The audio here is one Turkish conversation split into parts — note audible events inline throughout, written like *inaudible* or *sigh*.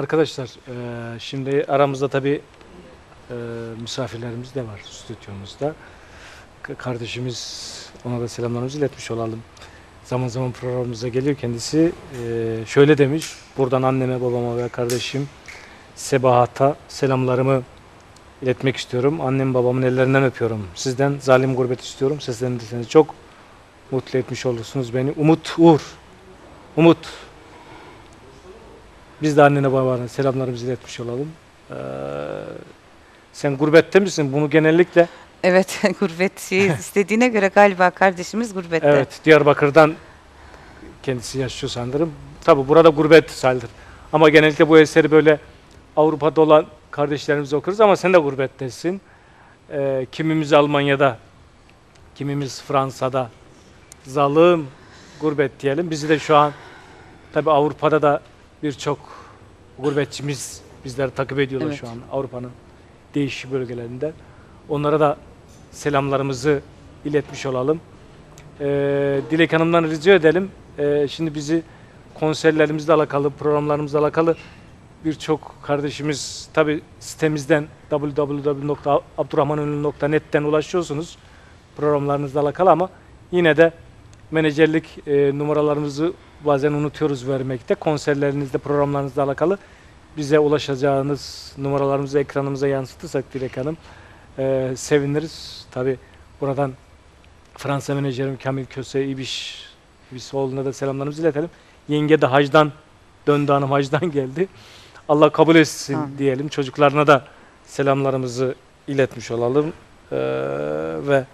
Arkadaşlar e, şimdi aramızda tabii e, misafirlerimiz de var stüdyomuzda. K- Kardeşimiz ona da selamlarımızı iletmiş olalım. Zaman zaman programımıza geliyor kendisi. E, şöyle demiş, buradan anneme, babama ve kardeşim Sebahat'a selamlarımı iletmek istiyorum. Annem babamın ellerinden öpüyorum. Sizden zalim gurbet istiyorum. Seslenirseniz çok mutlu etmiş olursunuz beni. Umut Uğur. Umut. Biz de annene babana selamlarımızı iletmiş olalım. Ee, sen gurbette misin? Bunu genellikle Evet *laughs* gurbet *laughs* istediğine göre galiba kardeşimiz gurbette. evet Diyarbakır'dan kendisi yaşıyor sanırım. Tabi burada gurbet sayılır. Ama genellikle bu eseri böyle Avrupa'da olan kardeşlerimize okuruz ama sen de gurbettesin. Ee, kimimiz Almanya'da, kimimiz Fransa'da. Zalım gurbet diyelim. Bizi de şu an tabi Avrupa'da da birçok gurbetçimiz bizleri takip ediyorlar Evet. şu an Avrupa'nın değişik bölgelerinde. Onlara da selamlarımızı iletmiş olalım. Ee, Dilek Hanım'dan rica edelim. Ee, şimdi bizi konserlerimizle alakalı, programlarımızla alakalı birçok kardeşimiz tabi sitemizden www.abdurrahmanönlü.net'ten ulaşıyorsunuz programlarınızla alakalı ama yine de menajerlik e, numaralarımızı bazen unutuyoruz vermekte. Konserlerinizde, programlarınızla alakalı bize ulaşacağınız numaralarımızı ekranımıza yansıtırsak Dilek Hanım e, seviniriz. Tabi buradan Fransa menajerim Kamil Köse İbiş İbişoğlu'na da selamlarımızı iletelim. Yenge de hacdan döndü hanım hacdan *laughs* geldi. Allah kabul etsin Amin. diyelim. Çocuklarına da selamlarımızı iletmiş olalım. Ee, ve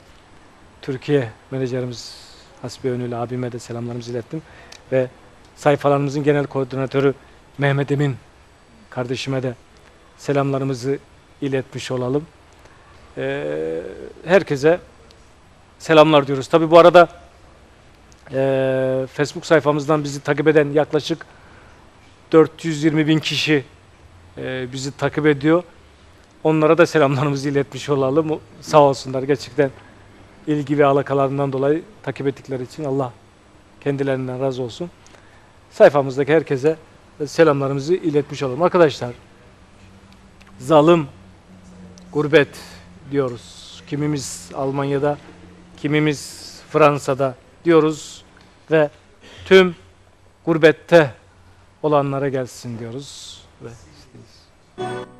Türkiye menajerimiz Hasbi Önül abime de selamlarımızı ilettim. Ve sayfalarımızın genel koordinatörü Mehmet Emin kardeşime de selamlarımızı iletmiş olalım. Ee, herkese selamlar diyoruz. Tabi bu arada eee, Facebook sayfamızdan bizi takip eden yaklaşık 420 bin kişi eee, bizi takip ediyor. Onlara da selamlarımızı iletmiş olalım. Sağ olsunlar gerçekten ilgi ve alakalarından dolayı takip ettikleri için Allah kendilerinden razı olsun. Sayfamızdaki herkese selamlarımızı iletmiş olalım. Arkadaşlar zalim gurbet diyoruz. Kimimiz Almanya'da, kimimiz Fransa'da diyoruz ve tüm gurbette olanlara gelsin diyoruz ve isteyiz.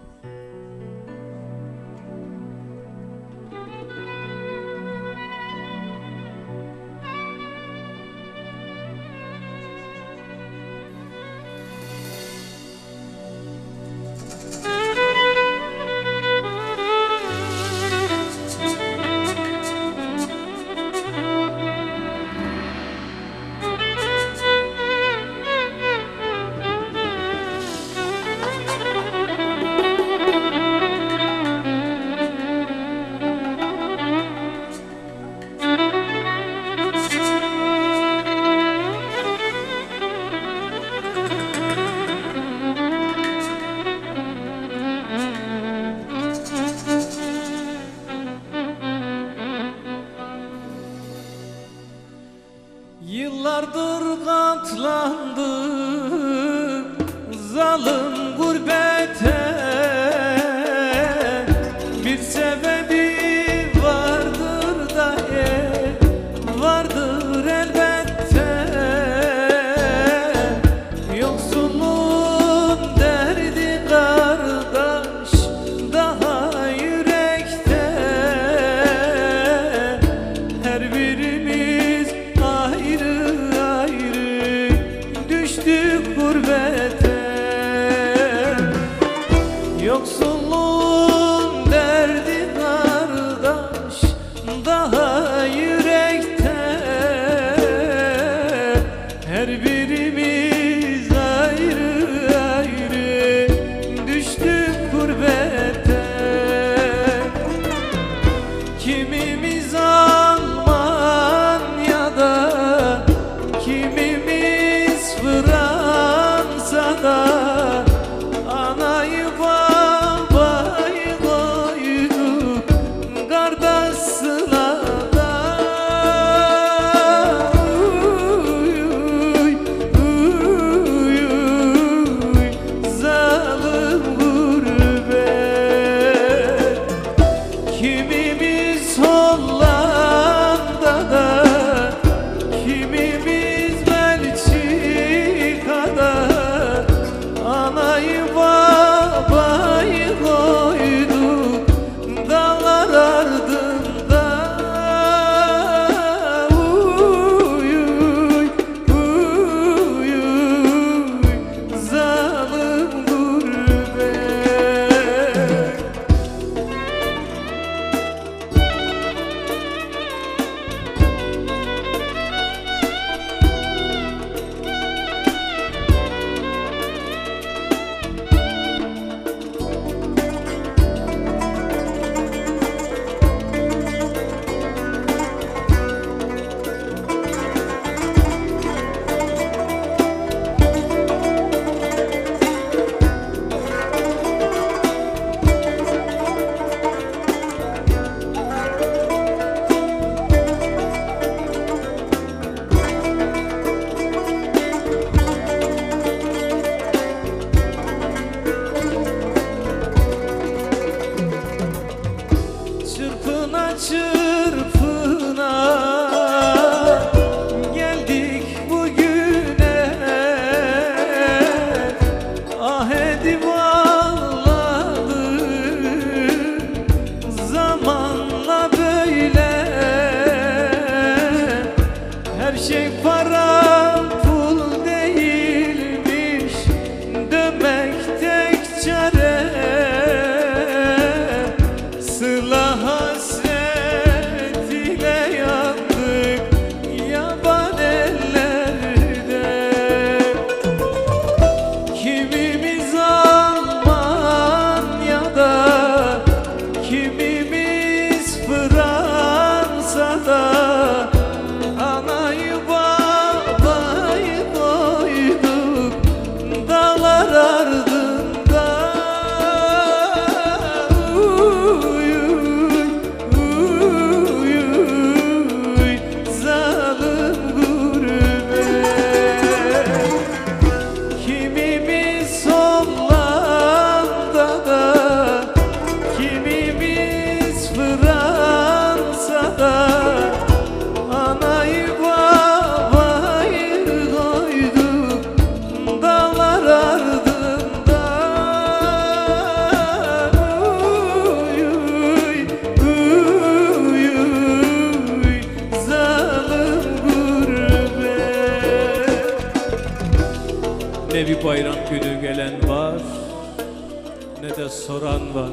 Soran var.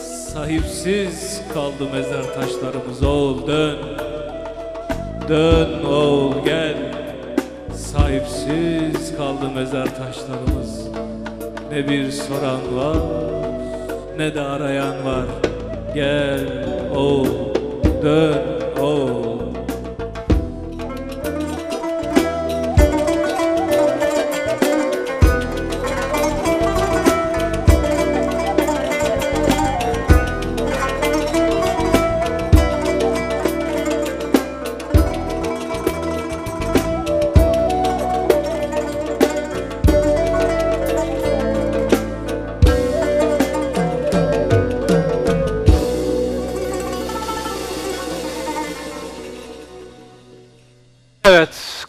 Sahipsiz kaldı mezar taşlarımız oğul dön. Dön oğul gel. Sahipsiz kaldı mezar taşlarımız. Ne bir soran var Ne de arayan var. Gel oğul dön oğul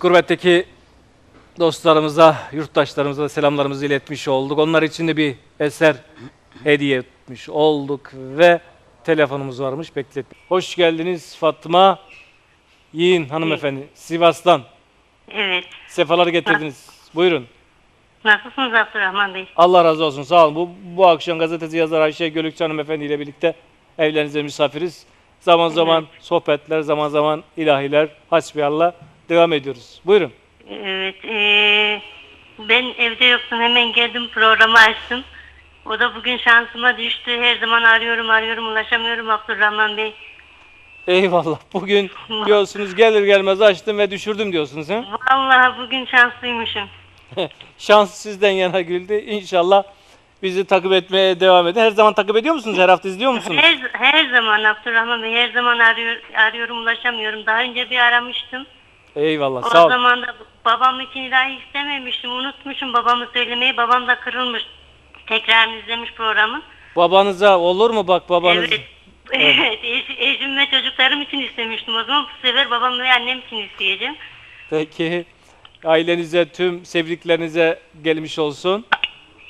gurbetteki dostlarımıza, yurttaşlarımıza selamlarımızı iletmiş olduk. Onlar için de bir eser hediye etmiş olduk ve telefonumuz varmış beklet. Hoş geldiniz Fatma Yiğin hanımefendi. Sivas'tan Evet. sefalar getirdiniz. Buyurun. Nasılsınız Abdurrahman Bey? Allah razı olsun. Sağ olun. Bu, bu akşam gazeteci yazar Ayşe Gölükçü hanımefendi ile birlikte evlerinize misafiriz. Zaman zaman sohbetler, zaman zaman ilahiler, hasbiyallah devam ediyoruz. Buyurun. Evet. eee, ben evde yoktum. Hemen geldim programı açtım. O da bugün şansıma düştü. Her zaman arıyorum arıyorum ulaşamıyorum Abdurrahman Bey. Eyvallah. Bugün *laughs* diyorsunuz gelir gelmez açtım ve düşürdüm diyorsunuz. He? Vallahi bugün şanslıymışım. *laughs* Şans sizden yana güldü. İnşallah bizi takip etmeye devam edin. Her zaman takip ediyor musunuz? Her hafta izliyor musunuz? Her, her zaman Abdurrahman Bey her zaman arıyor, arıyorum ulaşamıyorum. Daha önce bir aramıştım. Eyvallah. O Sağ olun. zaman da babam için ilahi istememiştim. Unutmuşum babamı söylemeyi. Babam da kırılmış. Tekrar izlemiş programı. Babanıza olur mu bak babanız? *laughs* Evet. Evet, eş- eşim ve çocuklarım için istemiştim o zaman. Bu sefer babam ve annem için isteyeceğim. Peki ailenize, tüm sevdiklerinize gelmiş olsun.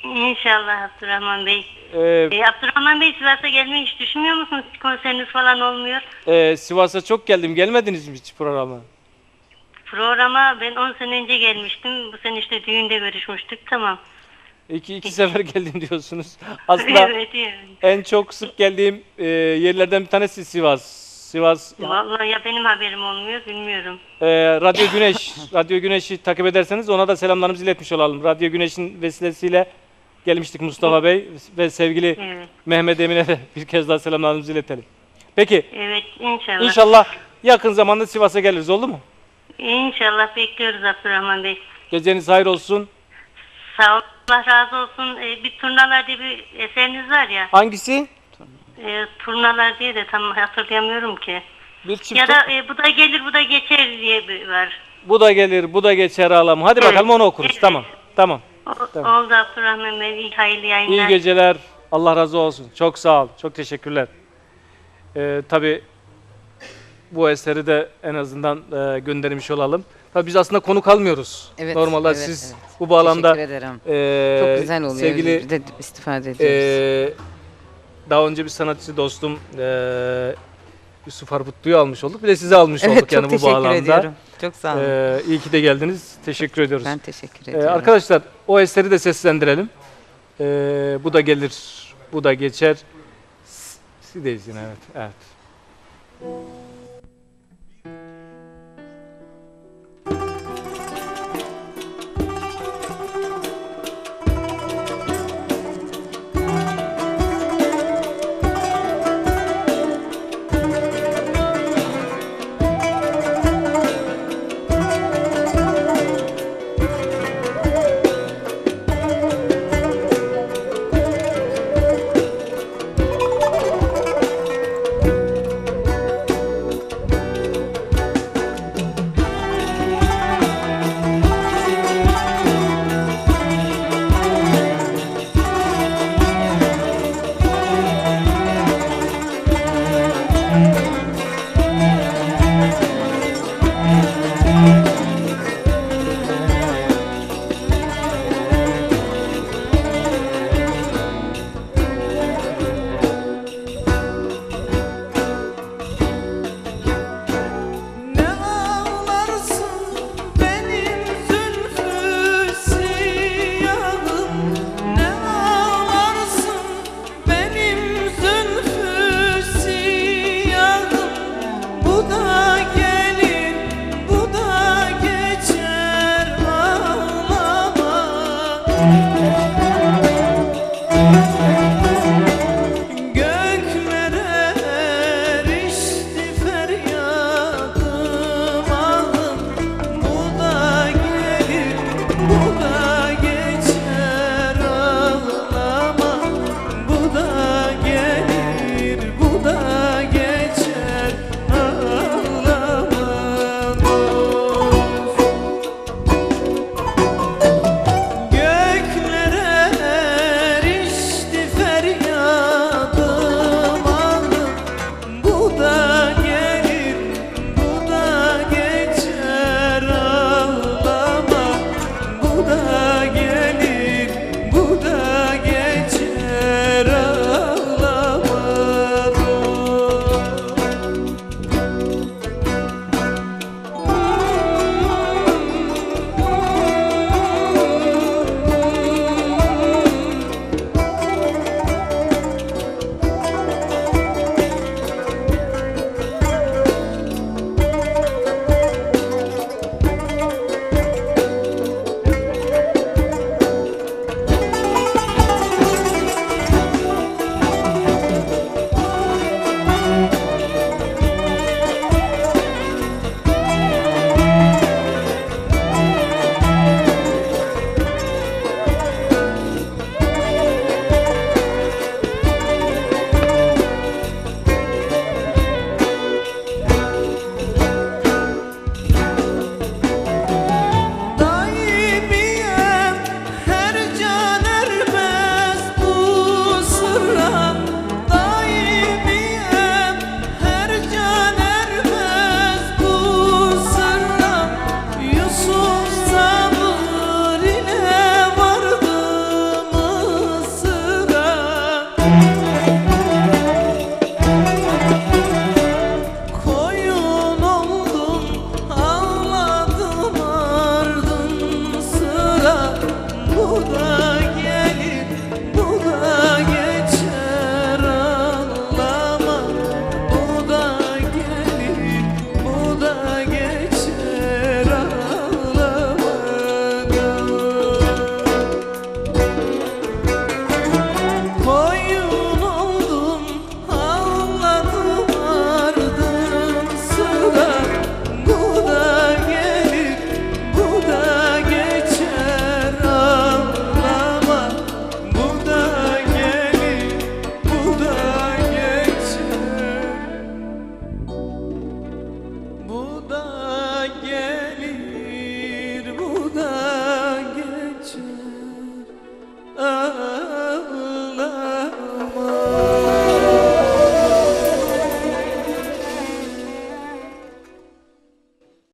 İnşallah Abdurrahman Bey. Ee, Ee, Abdurrahman Bey Sivas'a gelmeyi hiç düşünmüyor musunuz? Konseriniz falan olmuyor. e, Sivas'a çok geldim. Gelmediniz mi hiç programa? Programa ben 10 sene önce gelmiştim. Bu sene işte düğünde görüşmüştük. Tamam. İki, iki sefer *laughs* geldim diyorsunuz. Aslında *laughs* evet, evet. en çok sık geldiğim e, yerlerden bir tanesi Sivas. Sivas Vallahi ya benim haberim olmuyor bilmiyorum. e, Radyo Güneş, *laughs* Radyo Güneş'i takip ederseniz ona da selamlarımızı iletmiş olalım. Radyo Güneş'in vesilesiyle gelmiştik Mustafa Bey ve sevgili Evet. Mehmet Emin'e de bir kez daha selamlarımızı iletelim. Peki Evet inşallah. inşallah yakın zamanda Sivas'a geliriz oldu mu? İnşallah bekliyoruz Abdurrahman Bey. Geceniz hayır olsun. Sağ ol. Allah razı olsun. Ee, bir turnalar diye bir eseriniz var ya. Hangisi? E, turnalar diye de tam hatırlayamıyorum ki. Bir çift. Ya da e, bu da gelir bu da geçer diye bir var. Bu da gelir, bu da geçer ağlam. Hadi Evet, bakalım onu okuruz. evet. Tamam. Tamam. O, Tamam. Oldu Abdurrahman Bey. İyi hayırlı İyi yayınlar. geceler. Allah razı olsun. Çok sağ ol. Çok teşekkürler. Ee, tabii bu eseri de en azından e, göndermiş olalım. Tabii biz aslında konu kalmıyoruz. Evet, Normalde evet, siz evet. bu bağlamda Teşekkür ederim. e, Çok güzel oluyor. sevgili de istifade ediyoruz. e, daha önce bir sanatçı dostum e, Yusuf Harputlu'yu almış olduk. Bir de sizi almış evet olduk çok yani bu teşekkür bağlamda. ediyorum. Çok sağ olun. E, iyi ki de geldiniz. Teşekkür ediyoruz. ben teşekkür Ee, ediyorum. arkadaşlar o eseri de seslendirelim. Ee, bu da gelir, bu da geçer. S- Sideyiz yine evet. evet.